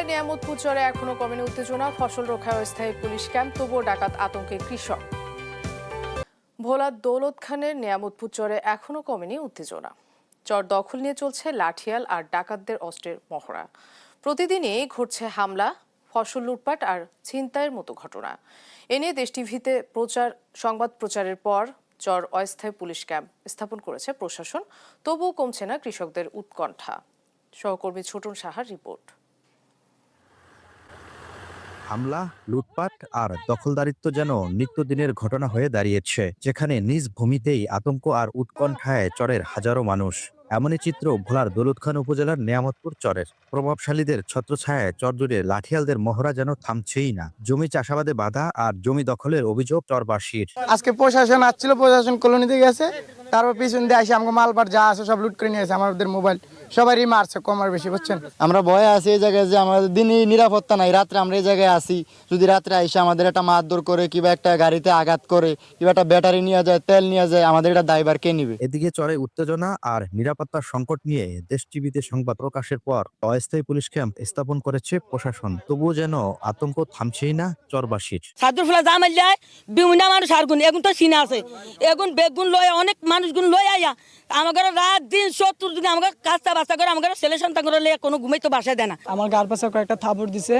ভোলায় নিয়ামতপুর চরে এখনও কমেনি উত্তেজনা। ফসল রক্ষায় অস্থায়ী পুলিশ ক্যাম্প, তবুও ডাকাত আতঙ্কে কৃষক। ভোলার দৌলত খানের নিয়ামতপুর চরে এখনও কমেনি উত্তেজনা। চর দখল নিয়ে চলছে লাঠিয়াল আর ডাকাতদের অস্ত্রের মহড়া। প্রতিদিনই ঘটছে হামলা, ফসল লুটপাট আর ছিনতাইয়ের মতো ঘটনা। এ নিয়ে দেশ টিভিতে প্রচার, সংবাদ প্রচারের পর চর অস্থায়ী পুলিশ ক্যাম্প স্থাপন করেছে প্রশাসন। তবুও কমছে না কৃষকদের উৎকণ্ঠা। সহকর্মী ছোটন সাহার রিপোর্ট। হামলা, লুটপাট আর দখলদারিত্ব যেন নিত্যদিনের ঘটনা হয়ে দাঁড়িয়েছে, যেখানে নিজ ভূমিতেই আতঙ্ক আর উৎকণ্ঠায় চরের হাজারো মানুষ। এমনই চিত্র ভোলার দৌলতখান উপজেলার নিয়ামতপুর চরের। প্রভাবশালীদের ছত্রছায়ায় চরজুড়ে লাঠিয়ালদের মহড়া যেন থামছেই না। জমি চাষাবাদে বাধা আর জমি দখলের অভিযোগ চরবাসীর। আজকে প্রশাসন আসছিল, প্রশাসন কলোনিতে গেছে, তারপর পিছন দিয়ে আসে আমাকে মালবার যা আছে সব লুট করে নিয়ে আসে, আমাদের মোবাইল। সবারই মারছে কম আর বেশি বুঝছেন? আমরা ভয়ে আছি এই জায়গায় যে আমাদের দিনই নিরাপত্তা নাই। রাত্রে আমরা এই জায়গায় আসি যদি রাত্রে আইসে আমাদের একটা মারধর করে কিংবা একটা গাড়িতে আঘাত করে কিংবা একটা ব্যাটারি নিয়ে যায় তেল নিয়ে যায় আমাদের এটা দায়বার কে নিবে? এদিকে চরে উত্তেজনা আর নিরাপত্তার সংকট নিয়ে দেশ টিভিতে সংবাদ প্রকাশের পর অস্থায়ী পুলিশ ক্যাম্প স্থাপন করেছে প্রশাসন। তবুও যেন আতঙ্ক থামছেই না চরবাসীর। সাদুর ফুলা যা মারলে বিভিন্ন মানুষ আর গুণ এখন তো চিনা আছে। এখন বেগুন লয় অনেক মানুষ গুণ লয় আইয়া আমাকে রাত দিন সত্তর দিন আমাকে কাজটা বাস্তা করে আমাকে ছেলে সন্তান করে কোনো ঘুমাই তো বাসায় দেয় না। আমার গার পাশে কয়েকটা থাপড় দিছে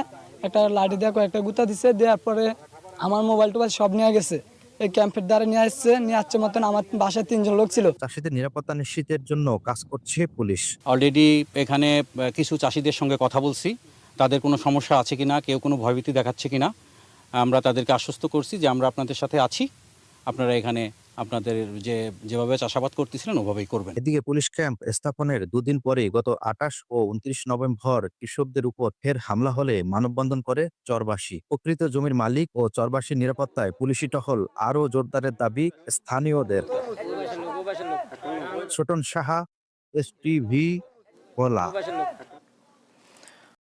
একটা লাঠি দিয়ে কয়েকটা গুতা দিছে দেওয়ার পরে আমার মোবাইল টোবাইল সব নিয়ে গেছে। এই ক্যাম্পের দ্বারা নিয়ে আসছে নিয়ে আসছে মতন আমার বাসায় তিনজন লোক ছিল। চাষীদের নিরাপত্তা নিশ্চিতের জন্য কাজ করছে পুলিশ। অলরেডি এখানে কিছু চাষিদের সঙ্গে কথা বলছি। তাদের কোনো সমস্যা আছে কিনা কেউ কোনো ভয়ভীতি দেখাচ্ছে কিনা আমরা তাদেরকে আশ্বস্ত করছি যে আমরা আপনাদের সাথে আছি। আপনারা এখানে আপনাদের যে, যেভাবে চাষাবাদ করতেছিলেন, ওভাবেই করবেন। এদিকে পুলিশ ক্যাম্প স্থাপনের দুদিন পরে গত আঠাশ ও উনত্রিশ নভেম্বর কৃষকদের উপর ফের হামলা হলে মানববন্ধন করে চরবাসী। প্রকৃত জমির মালিক ও চরবাসীর নিরাপত্তায় পুলিশি টহল আরও জোরদারের দাবি স্থানীয়দের। Chhoton Saha, S TV Bhola